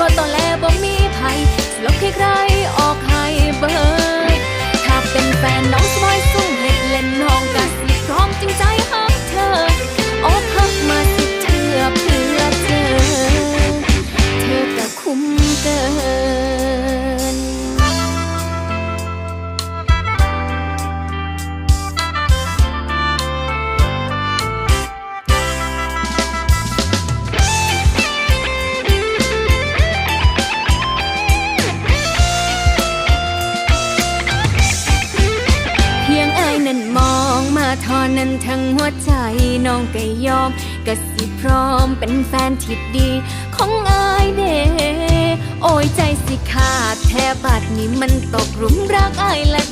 บ่ตอแลบ่มีภัยสิลบให้ใคร ทอนั้นทั้งหัวใจน้องก็ยอมก็สิพร้อมเป็นแฟนที่ดีของอายเด้โอ้ยใจสิขาดแทบบาดนี้มันตกหลุมรักอายละ